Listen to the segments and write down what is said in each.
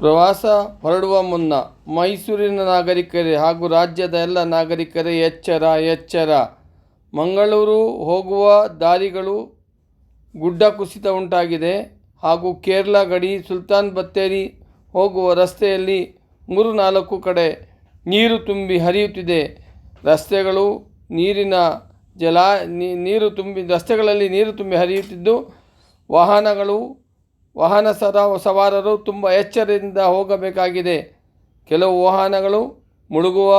ಪ್ರವಾಸ ಹೊರಡುವ ಮುನ್ನ ಮೈಸೂರಿನ ನಾಗರಿಕರೇ ಹಾಗೂ ರಾಜ್ಯದ ಎಲ್ಲ ನಾಗರಿಕರೇ ಎಚ್ಚರ ಎಚ್ಚರ. ಮಂಗಳೂರು ಹೋಗುವ ದಾರಿಗಳು ಗುಡ್ಡ ಕುಸಿತ ಉಂಟಾಗಿದೆ ಹಾಗೂ ಕೇರಳ ಗಡಿ ಸುಲ್ತಾನ್ ಬತ್ತೇರಿ ಹೋಗುವ ರಸ್ತೆಯಲ್ಲಿ ಮೂರು ನಾಲ್ಕು ಕಡೆ ನೀರು ತುಂಬಿ ಹರಿಯುತ್ತಿದೆ. ರಸ್ತೆಗಳು ನೀರಿನ ಜಲ ನೀರು ತುಂಬಿ, ರಸ್ತೆಗಳಲ್ಲಿ ನೀರು ತುಂಬಿ ಹರಿಯುತ್ತಿದ್ದು ವಾಹನಗಳು ವಾಹನ ಸರ ಸವಾರರು ತುಂಬ ಎಚ್ಚರದಿಂದ ಹೋಗಬೇಕಾಗಿದೆ. ಕೆಲವು ವಾಹನಗಳು ಮುಳುಗುವ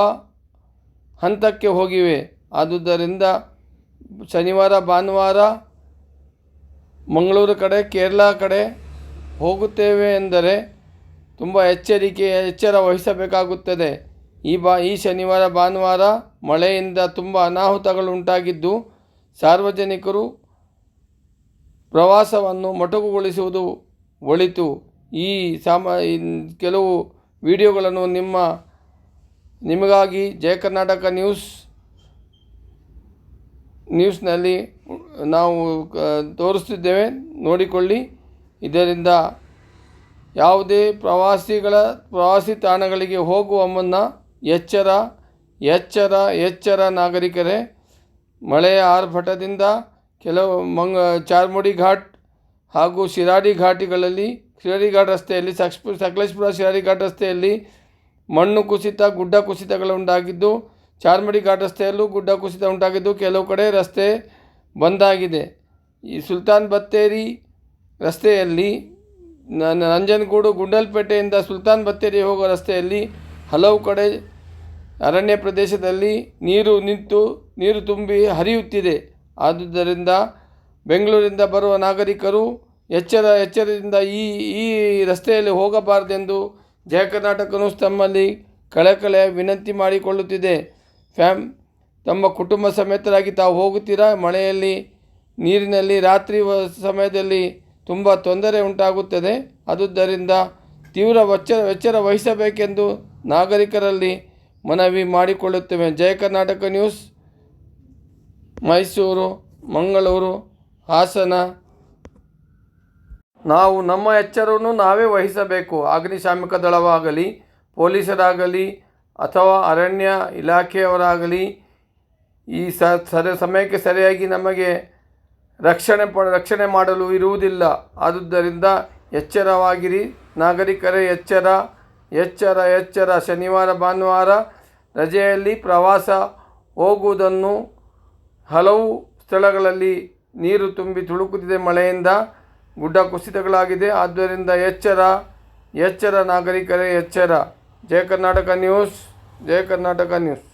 ಹಂತಕ್ಕೆ ಹೋಗಿವೆ. ಆದುದರಿಂದ ಶನಿವಾರ, ಭಾನುವಾರ ಮಂಗಳೂರು ಕಡೆ, ಕೇರಳ ಕಡೆ ಹೋಗುತ್ತೇವೆ ಎಂದರೆ ತುಂಬ ಎಚ್ಚರಿಕೆ, ಎಚ್ಚರ ವಹಿಸಬೇಕಾಗುತ್ತದೆ. ಈ ಬಾ, ಈ ಶನಿವಾರ, ಭಾನುವಾರ ಮಳೆಯಿಂದ ತುಂಬ ಅನಾಹುತಗಳು ಉಂಟಾಗಿದ್ದು ಸಾರ್ವಜನಿಕರು ಪ್ರವಾಸವನ್ನು ಮೊಟಕುಗೊಳಿಸುವುದು ಒಳಿತು. ಈ ಸಾಮ ಕೆಲವು ವಿಡಿಯೋಗಳನ್ನು ನಿಮ್ಮ, ನಿಮಗಾಗಿ ಜಯ ಕರ್ನಾಟಕ ನ್ಯೂಸ್, ನ್ಯೂಸ್ನಲ್ಲಿ ನಾವು ತೋರಿಸ್ತಿದ್ದೇವೆ ನೋಡಿಕೊಳ್ಳಿ. ಇದರಿಂದ ಯಾವುದೇ ಪ್ರವಾಸಿಗಳ, ಪ್ರವಾಸಿ ತಾಣಗಳಿಗೆ ಹೋಗುವ ಮುನ್ನ ಎಚ್ಚರ ಎಚ್ಚರ ಎಚ್ಚರ ನಾಗರಿಕರೇ, ಮಳೆಯ ಆರ್ಭಟದಿಂದ ಕೆಲವು ಮಂಗ ಚಾರ್ಮುಡಿ ಘಾಟ್ ಹಾಗೂ ಶಿರಾಡಿ ಘಾಟಿಗಳಲ್ಲಿ, ಶಿರಾಡಿ ಘಾಟ್ ರಸ್ತೆಯಲ್ಲಿ ಸಕ್ಸ್ಪು ಸಕಲೇಶ್ಪುರ ಶಿರಾಡಿ ಘಾಟ್ ರಸ್ತೆಯಲ್ಲಿ ಮಣ್ಣು ಕುಸಿತ, ಗುಡ್ಡ ಕುಸಿತಗಳು ಉಂಟಾಗಿದ್ದು, ಚಾರ್ಮಡಿ ಘಾಟ್ ರಸ್ತೆಯಲ್ಲೂ ಗುಡ್ಡ ಕುಸಿತ ಉಂಟಾಗಿದ್ದು, ಕೆಲವು ಕಡೆ ರಸ್ತೆ ಬಂದಾಗಿದೆ. ಈ ಸುಲ್ತಾನ್ ಬತ್ತೇರಿ ರಸ್ತೆಯಲ್ಲಿ ನಂಜನಗೂಡು ಗುಂಡಲ್ಪೇಟೆಯಿಂದ ಸುಲ್ತಾನ್ ಬತ್ತೇರಿ ಹೋಗುವ ರಸ್ತೆಯಲ್ಲಿ ಹಲವು ಕಡೆ ಅರಣ್ಯ ಪ್ರದೇಶದಲ್ಲಿ ನೀರು ನಿಂತು, ನೀರು ತುಂಬಿ ಹರಿಯುತ್ತಿದೆ. ಆದುದರಿಂದ ಬೆಂಗಳೂರಿಂದ ಬರುವ ನಾಗರಿಕರು ಎಚ್ಚರ, ಎಚ್ಚರದಿಂದ ಈ ಈ ರಸ್ತೆಯಲ್ಲಿ ಹೋಗಬಾರದೆಂದು ಜಯ ಕರ್ನಾಟಕ ನ್ಯೂಸ್ ತಮ್ಮಲ್ಲಿ ಕಳೆ ವಿನಂತಿ ಮಾಡಿಕೊಳ್ಳುತ್ತಿದೆ. ಫ್ಯಾಮ್ ತಮ್ಮ ಕುಟುಂಬ ಸಮೇತರಾಗಿ ತಾವು ಹೋಗುತ್ತೀರಾ? ಮಳೆಯಲ್ಲಿ, ನೀರಿನಲ್ಲಿ, ರಾತ್ರಿ ಸಮಯದಲ್ಲಿ ತುಂಬ ತೊಂದರೆ ಉಂಟಾಗುತ್ತದೆ. ಆದುದರಿಂದ ತೀವ್ರ ವೆಚ್ಚ ಎಚ್ಚರ ವಹಿಸಬೇಕೆಂದು ನಾಗರಿಕರಲ್ಲಿ ಮನವಿ ಮಾಡಿಕೊಳ್ಳುತ್ತೇವೆ. ಜಯ ಕರ್ನಾಟಕ ನ್ಯೂಸ್. ಮೈಸೂರು, ಮಂಗಳೂರು, ಹಾಸನ. ನಾವು ನಮ್ಮ ಎಚ್ಚರವನ್ನು ನಾವೇ ವಹಿಸಬೇಕು. ಅಗ್ನಿಶಾಮಕ ದಳವಾಗಲಿ, ಪೊಲೀಸರಾಗಲಿ ಅಥವಾ ಅರಣ್ಯ ಇಲಾಖೆಯವರಾಗಲಿ, ಈ ಸರ, ಸಮಯಕ್ಕೆ ಸರಿಯಾಗಿ ನಮಗೆ ರಕ್ಷಣೆ ಪ, ರಕ್ಷಣೆ ಮಾಡಲು ಇರುವುದಿಲ್ಲ. ಆದುದರಿಂದ ಎಚ್ಚರವಾಗಿರಿ. ನಾಗರಿಕರೇ, ಎಚ್ಚರ ಎಚ್ಚರ ಎಚ್ಚರ. ಶನಿವಾರ, ಭಾನುವಾರ ರಜೆಯಲ್ಲಿ ಪ್ರವಾಸ ಹೋಗುವುದನ್ನು ಹಲವು ಸ್ಥಳಗಳಲ್ಲಿ ನೀರು ತುಂಬಿ ತುಳುಕುತ್ತಿದೆ ಮಳೆಯಿಂದ. ಗುಡ್ಡ ಕುಸಿತಗಳಾಗಿದೆ. ಆದ್ದರಿಂದ ಎಚ್ಚರ ಎಚ್ಚರ ನಾಗರಿಕರೇ, ಎಚ್ಚರ. Jaya Karnataka news Jaya Karnataka news.